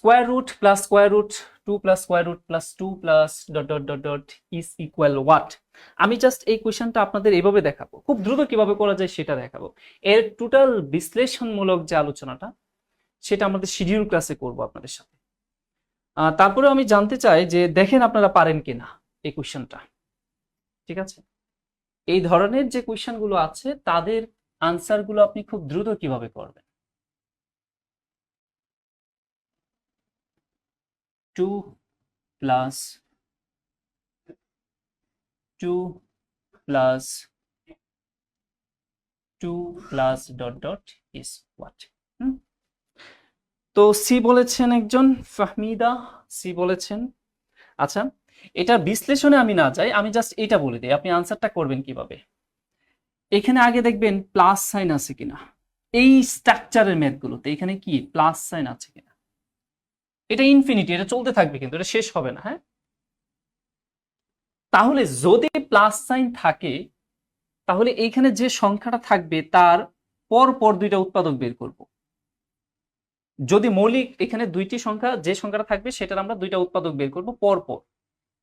Square root plus square root two plus square root plus two plus dot dot dot dot is equal what আমি just এই কোয়েশনটা আপনাদের এইভাবে দেখাবো। খুব দ্রুত কীভাবে করা যায় সেটা দেখাবো। এর টোটাল বিশ্লেষণমূলক যে আলোচনাটা, সেটা আমাদের শিডিউল ক্লাসে করব আপনাদের সাথে। তারপরে আমি জানতে চাই যে দেখেন আপনারা পারেন কিনা এই কোয়েশনটা ঠিক আছে? এই ধরনের যে কোয়েশনগুলো আছে, তাদের আনসারগুলো আপনি খুব দ্রুত কীভাবে করবেন? Two plus two plus two plus dot dot is what তো সি বলেছেন একজন, ফাহমিদা সি বলেছেন। আচ্ছা এটা বিশ্লেষণে আমি না যাই, আমি জাস্ট এটা বলে দিই। আপনি আনসারটা করবেন কীভাবে? এখানে আগে দেখবেন প্লাস সাইন আছে কিনা। এই স্ট্রাকচারের ম্যাথগুলোতে এখানে কি প্লাস সাইন আছে কিনা? এটা ইনফিনিটি এটা চলতে থাকবে কিন্তু, এটা শেষ হবে না হ্যাঁ? তাহলে যদি প্লাস সাইন থাকে, তাহলে এইখানে যে সংখ্যাটা থাকবে, তার পর পর দুইটা উৎপাদক বের করব। যদি মৌলিক এখানে দুইটি সংখ্যা, যে সংখ্যাটা থাকবে, সেটার আমরা দুইটা উৎপাদক বের করব পর পর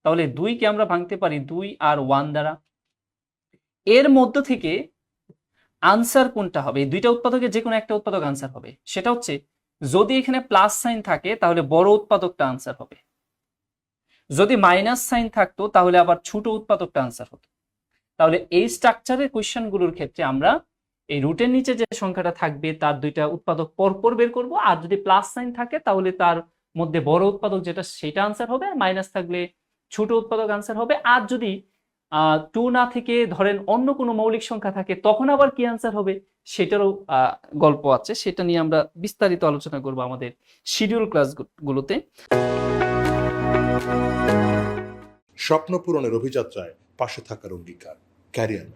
তাহলে দুইকে আমরা ভাঙতে পারি দুই আর ওয়ান দ্বারা। এর মধ্য থেকে আনসার কোনটা হবে? দুইটা উৎপাদকের যে কোনো একটা উৎপাদক আনসার হবে। সেটা হচ্ছে যদি এখানে প্লাস সাইন থাকে, তাহলে বড় উৎপাদকটা আনসার হবে। যদি মাইনাস সাইন থাকতো, তাহলে আবার ছোট উৎপাদকটা আনসার হতো। তাহলে এই স্ট্রাকচারের কোয়েশ্চেনগুলোর ক্ষেত্রে আমরা এই রুটের নিচে যে সংখ্যাটা থাকবে, তার দুইটা উৎপাদক পরপর বের করব। আর যদি প্লাস সাইন থাকে, তাহলে তার মধ্যে বড় উৎপাদক যেটা, সেটা আনসার হবে। মাইনাস থাকলে ছোট উৎপাদক আনসার হবে। আর যদি টু না থেকে ধরেন অন্য কোনো মৌলিক সংখ্যা থাকে, তখন আবার কি আনসার হবে? সেটারও গল্প আছে। সেটা নিয়ে আমরা বিস্তারিত আলোচনা করব আমাদের শিডিউল ক্লাসগুলোতে স্বপ্ন পূরণের অভিযাত্রায় পাশে থাকার অঙ্গীকার ক্যারিয়ার